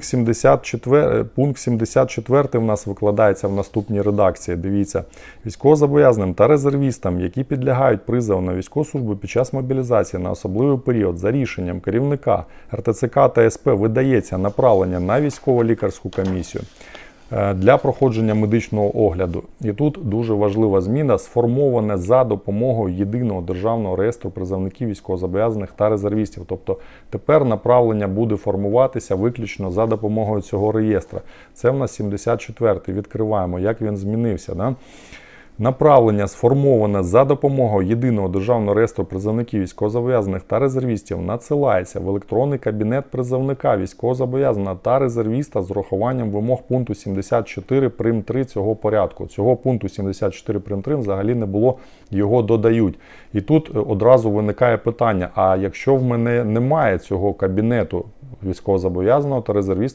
74, пункт 74 в нас викладається в наступній редакції. Дивіться, військовозобов'язаним та резервістам, які підлягають призову на військову службу під час мобілізації на особливий період за рішенням керівника РТЦК та СП видається направлення на військово-лікарську комісію е, для проходження медичного огляду. І тут дуже важлива зміна сформоване за допомогою єдиного державного реєстру призовників військовозобов'язаних та резервістів. Тобто тепер направлення буде формуватися виключно за допомогою цього реєстра. Це в нас 74-й. Відкриваємо, як він змінився. Да? Направлення сформоване за допомогою єдиного державного реєстру призовників військовозобов'язаних та резервістів надсилається в електронний кабінет призовника військовозобов'язаного та резервіста з урахуванням вимог пункту 74 прим 3 цього порядку. Цього пункту 74 прим 3 взагалі не було, його додають. І тут е, одразу виникає питання: а якщо в мене немає цього кабінету військовозобов'язаного та резервіста,